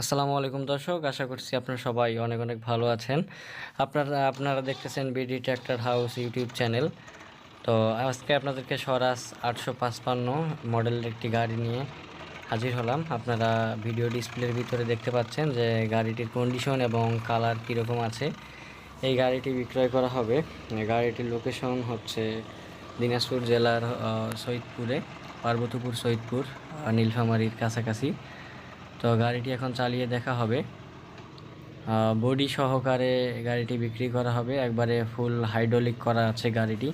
আসসালামু আলাইকুম দর্শক আশা করছি আপনারা সবাই অনেক অনেক ভালো আছেন। আপনারা আপনারা দেখতেছেন BD tractor house YouTube channel তো আজকে আপনাদেরকে স্বরাজ আটশো পাঁচপান্ন মডেলের একটি গাড়ি নিয়ে হাজির হলাম। আপনারা ভিডিও ডিসপ্লের ভিতরে দেখতে পাচ্ছেন যে গাড়িটির কন্ডিশন এবং কালার কীরকম আছে। এই গাড়িটি বিক্রয় করা হবে। গাড়িটির লোকেশন হচ্ছে দিনাজপুর জেলার আহ, সৈয়দপুরে পার্বতীপুর সৈদপুর নীলফামারীর কাছাকাছি। তো গাড়িটি এখন চালিয়ে দেখা হবে। বডি সহকারে গাড়িটি বিক্রি করা হবে। একবারে ফুল হাইড্রোলিক করা আছে গাড়িটি।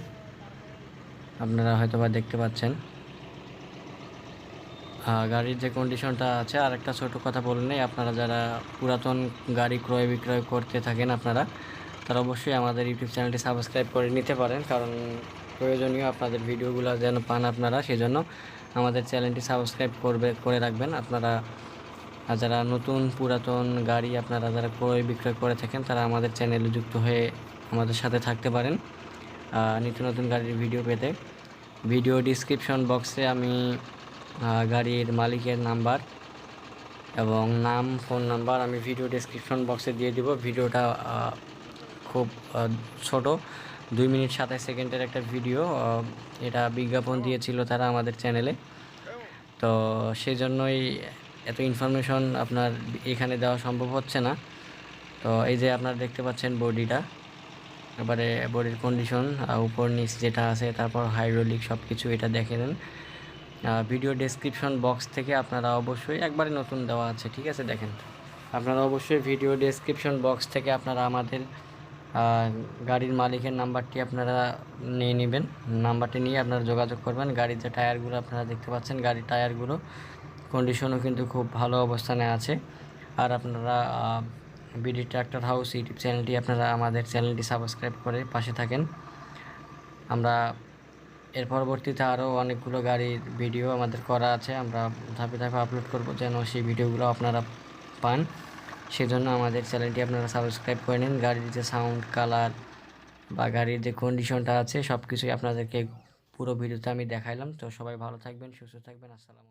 আপনারা হয়তো বা দেখতে পাচ্ছেন। গাড়ির যে কন্ডিশনটা আছে আর একটা ছোটো কথা বলে নেই। আপনারা যারা পুরাতন গাড়ি ক্রয় বিক্রয় করতে থাকেন আপনারা, তারা অবশ্যই আমাদের ইউটিউব চ্যানেলটি সাবস্ক্রাইব করে নিতে পারেন। কারণ প্রয়োজনীয় আপনাদের ভিডিওগুলো যেন পান আপনারা, সেজন্য আমাদের চ্যানেলটি সাবস্ক্রাইব করবে, করে রাখবেন। আপনারা আর যারা নতুন পুরাতন গাড়ি আপনারা যারা ক্রয় বিক্রয় করে থাকেন, তারা আমাদের চ্যানেলে যুক্ত হয়ে আমাদের সাথে থাকতে পারেন নিত্য নতুন গাড়ির ভিডিও পেতে। ভিডিও ডিসক্রিপশন বক্সে আমি গাড়ির মালিকের নাম্বার এবং নাম, ফোন নাম্বার আমি ভিডিও ডেসক্রিপশন বক্সে দিয়ে দিব। ভিডিওটা খুব ছোট, দুই মিনিট সাতাশ সেকেন্ডের একটা ভিডিও এটা বিজ্ঞাপন দিয়েছিল তারা আমাদের চ্যানেলে। তো সেই জন্যই এত ইনফরমেশন আপনার এখানে দেওয়া সম্ভব হচ্ছে না। তো এই যে আপনারা দেখতে পাচ্ছেন বডিটা, এবারে বডির কন্ডিশন উপর নিচ যেটা আছে, তারপর হাইড্রোলিক সব কিছু এটা দেখে নেন। ভিডিও ডেসক্রিপশন বক্স থেকে আপনারা অবশ্যই একবারে নতুন দেওয়া আছে, ঠিক আছে, দেখেন। আপনারা অবশ্যই ভিডিও ডেসক্রিপশন বক্স থেকে আপনারা আমাদের গাড়ির মালিকের নাম্বারটি আপনারা নিয়ে নেবেন। নাম্বারটি নিয়ে আপনারা যোগাযোগ করবেন। গাড়ির যে টায়ারগুলো আপনারা দেখতে পাচ্ছেন, গাড়ির টায়ারগুলো কন্ডিশনও কিন্তু খুব ভালো অবস্থানে আছে। আর আপনারা বিডি ট্র্যাক্টর হাউস ইউটিউব চ্যানেলটি আপনারা আমাদের চ্যানেলটি সাবস্ক্রাইব করে পাশে থাকেন। আমরা এর পরবর্তীতে আরও অনেকগুলো গাড়ির ভিডিও আমাদের করা আছে। আমরা ধাপে ধাপে আপলোড করব যেন সেই ভিডিওগুলো আপনারা পান। সেজন্য আমাদের চ্যানেলটি আপনারা সাবস্ক্রাইব করে নিন। গাড়ির যে সাউন্ড কালার বা গাড়ির যে কন্ডিশনটা আছে সব কিছুই আপনাদেরকে পুরো ভিডিওতে আমি দেখাইলাম। তো সবাই ভালো থাকবেন, সুস্থ থাকবেন। আসসালামু